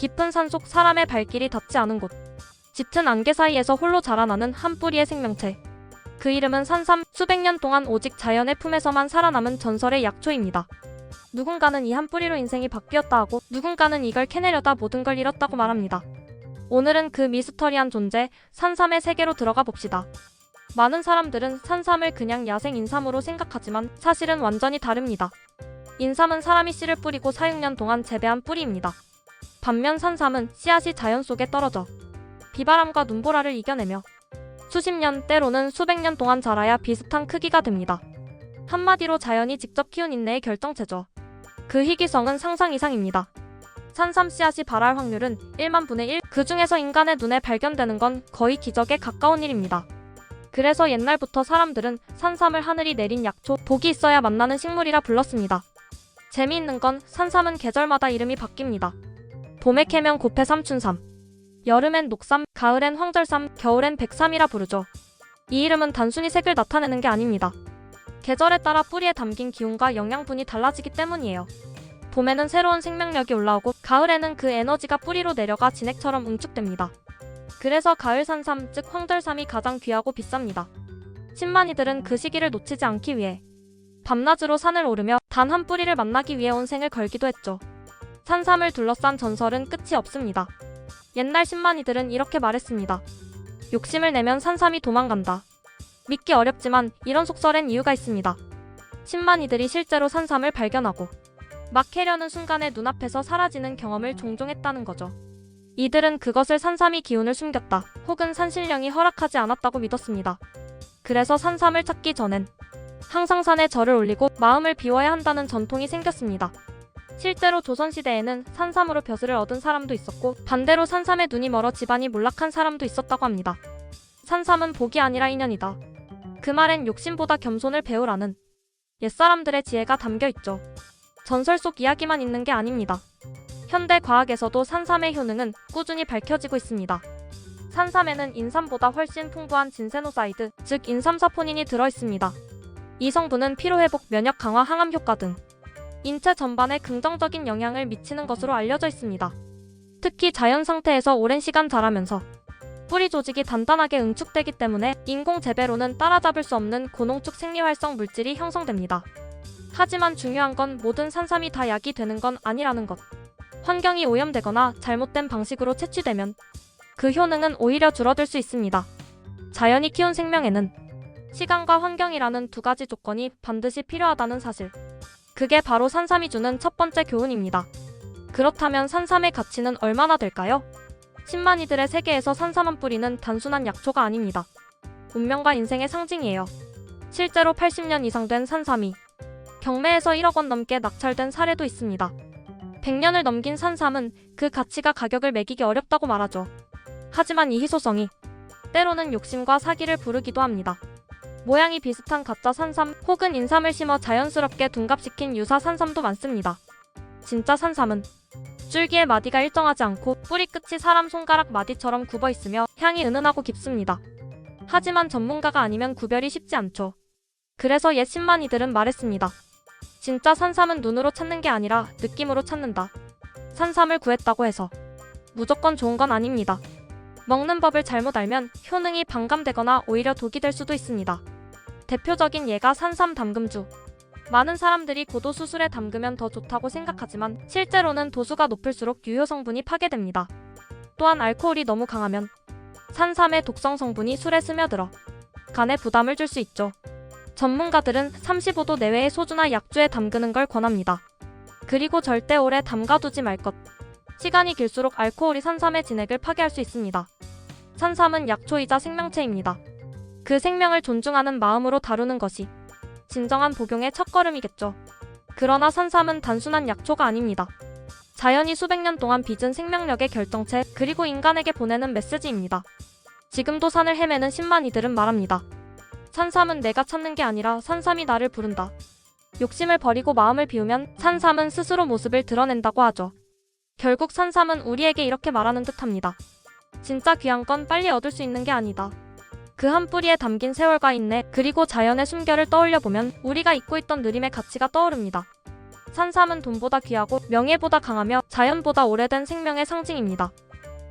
깊은 산속 사람의 발길이 닿지 않은 곳. 짙은 안개 사이에서 홀로 자라나는 한 뿌리의 생명체. 그 이름은 산삼, 수백 년 동안 오직 자연의 품에서만 살아남은 전설의 약초입니다. 누군가는 이 한 뿌리로 인생이 바뀌었다 하고 누군가는 이걸 캐내려다 모든 걸 잃었다고 말합니다. 오늘은 그 미스터리한 존재, 산삼의 세계로 들어가 봅시다. 많은 사람들은 산삼을 그냥 야생 인삼으로 생각하지만 사실은 완전히 다릅니다. 인삼은 사람이 씨를 뿌리고 4, 6년 동안 재배한 뿌리입니다. 반면 산삼은 씨앗이 자연 속에 떨어져 비바람과 눈보라를 이겨내며 수십 년 때로는 수백 년 동안 자라야 비슷한 크기가 됩니다. 한마디로 자연이 직접 키운 인내의 결정체죠. 그 희귀성은 상상 이상입니다. 산삼 씨앗이 발할 확률은 1만 분의 1, 그 중에서 인간의 눈에 발견되는 건 거의 기적에 가까운 일입니다. 그래서 옛날부터 사람들은 산삼을 하늘이 내린 약초, 복이 있어야 만나는 식물이라 불렀습니다. 재미있는 건 산삼은 계절마다 이름이 바뀝니다. 봄에 캐면 곱해 삼춘삼, 여름엔 녹삼, 가을엔 황절삼, 겨울엔 백삼이라 부르죠. 이 이름은 단순히 색을 나타내는 게 아닙니다. 계절에 따라 뿌리에 담긴 기운과 영양분이 달라지기 때문이에요. 봄에는 새로운 생명력이 올라오고 가을에는 그 에너지가 뿌리로 내려가 진액처럼 응축됩니다. 그래서 가을 산삼, 즉 황절삼이 가장 귀하고 비쌉니다. 신만이들은 그 시기를 놓치지 않기 위해 밤낮으로 산을 오르며 단 한 뿌리를 만나기 위해 온 생을 걸기도 했죠. 산삼을 둘러싼 전설은 끝이 없습니다. 옛날 신만이들은 이렇게 말했습니다. 욕심을 내면 산삼이 도망간다. 믿기 어렵지만 이런 속설엔 이유가 있습니다. 신만이들이 실제로 산삼을 발견하고 막 캐려는 순간에 눈앞에서 사라지는 경험을 종종 했다는 거죠. 이들은 그것을 산삼이 기운을 숨겼다 혹은 산신령이 허락하지 않았다고 믿었습니다. 그래서 산삼을 찾기 전엔 항상 산에 절을 올리고 마음을 비워야 한다는 전통이 생겼습니다. 실제로 조선시대에는 산삼으로 벼슬을 얻은 사람도 있었고 반대로 산삼에 눈이 멀어 집안이 몰락한 사람도 있었다고 합니다. 산삼은 복이 아니라 인연이다. 그 말엔 욕심보다 겸손을 배우라는 옛사람들의 지혜가 담겨 있죠. 전설 속 이야기만 있는 게 아닙니다. 현대 과학에서도 산삼의 효능은 꾸준히 밝혀지고 있습니다. 산삼에는 인삼보다 훨씬 풍부한 진세노사이드, 즉 인삼사포닌이 들어 있습니다. 이 성분은 피로 회복, 면역 강화, 항암 효과 등 인체 전반에 긍정적인 영향을 미치는 것으로 알려져 있습니다. 특히 자연 상태에서 오랜 시간 자라면서 뿌리 조직이 단단하게 응축되기 때문에 인공 재배로는 따라잡을 수 없는 고농축 생리활성 물질이 형성됩니다. 하지만 중요한 건 모든 산삼이 다 약이 되는 건 아니라는 것. 환경이 오염되거나 잘못된 방식으로 채취되면 그 효능은 오히려 줄어들 수 있습니다. 자연이 키운 생명에는 시간과 환경이라는 두 가지 조건이 반드시 필요하다는 사실. 그게 바로 산삼이 주는 첫 번째 교훈입니다. 그렇다면 산삼의 가치는 얼마나 될까요? 신만이들의 세계에서 산삼 한 뿌리는 단순한 약초가 아닙니다. 운명과 인생의 상징이에요. 실제로 80년 이상 된 산삼이 경매에서 1억 원 넘게 낙찰된 사례도 있습니다. 100년을 넘긴 산삼은 그 가치가 가격을 매기기 어렵다고 말하죠. 하지만 이 희소성이 때로는 욕심과 사기를 부르기도 합니다. 모양이 비슷한 가짜 산삼 혹은 인삼을 심어 자연스럽게 둔갑시킨 유사 산삼도 많습니다. 진짜 산삼은 줄기의 마디가 일정하지 않고 뿌리 끝이 사람 손가락 마디처럼 굽어 있으며 향이 은은하고 깊습니다. 하지만 전문가가 아니면 구별이 쉽지 않죠. 그래서 옛 신만이들은 말했습니다. 진짜 산삼은 눈으로 찾는 게 아니라 느낌으로 찾는다. 산삼을 구했다고 해서 무조건 좋은 건 아닙니다. 먹는 법을 잘못 알면 효능이 반감되거나 오히려 독이 될 수도 있습니다. 대표적인 예가 산삼 담금주. 많은 사람들이 고도 수술에 담그면 더 좋다고 생각하지만 실제로는 도수가 높을수록 유효 성분이 파괴됩니다. 또한 알코올이 너무 강하면 산삼의 독성 성분이 술에 스며들어 간에 부담을 줄 수 있죠. 전문가들은 35도 내외의 소주나 약주에 담그는 걸 권합니다. 그리고 절대 오래 담가두지 말 것. 시간이 길수록 알코올이 산삼의 진액을 파괴할 수 있습니다. 산삼은 약초이자 생명체입니다. 그 생명을 존중하는 마음으로 다루는 것이 진정한 복용의 첫걸음이겠죠. 그러나 산삼은 단순한 약초가 아닙니다. 자연이 수백 년 동안 빚은 생명력의 결정체 그리고 인간에게 보내는 메시지입니다. 지금도 산을 헤매는 신만이들은 말합니다. 산삼은 내가 찾는 게 아니라 산삼이 나를 부른다. 욕심을 버리고 마음을 비우면 산삼은 스스로 모습을 드러낸다고 하죠. 결국 산삼은 우리에게 이렇게 말하는 듯 합니다. 진짜 귀한 건 빨리 얻을 수 있는 게 아니다. 그 한 뿌리에 담긴 세월과 인내, 그리고 자연의 숨결을 떠올려 보면 우리가 잊고 있던 느림의 가치가 떠오릅니다. 산삼은 돈보다 귀하고 명예보다 강하며 자연보다 오래된 생명의 상징입니다.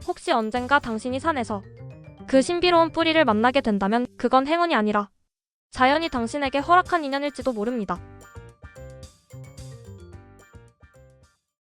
혹시 언젠가 당신이 산에서 그 신비로운 뿌리를 만나게 된다면 그건 행운이 아니라 자연이 당신에게 허락한 인연일지도 모릅니다.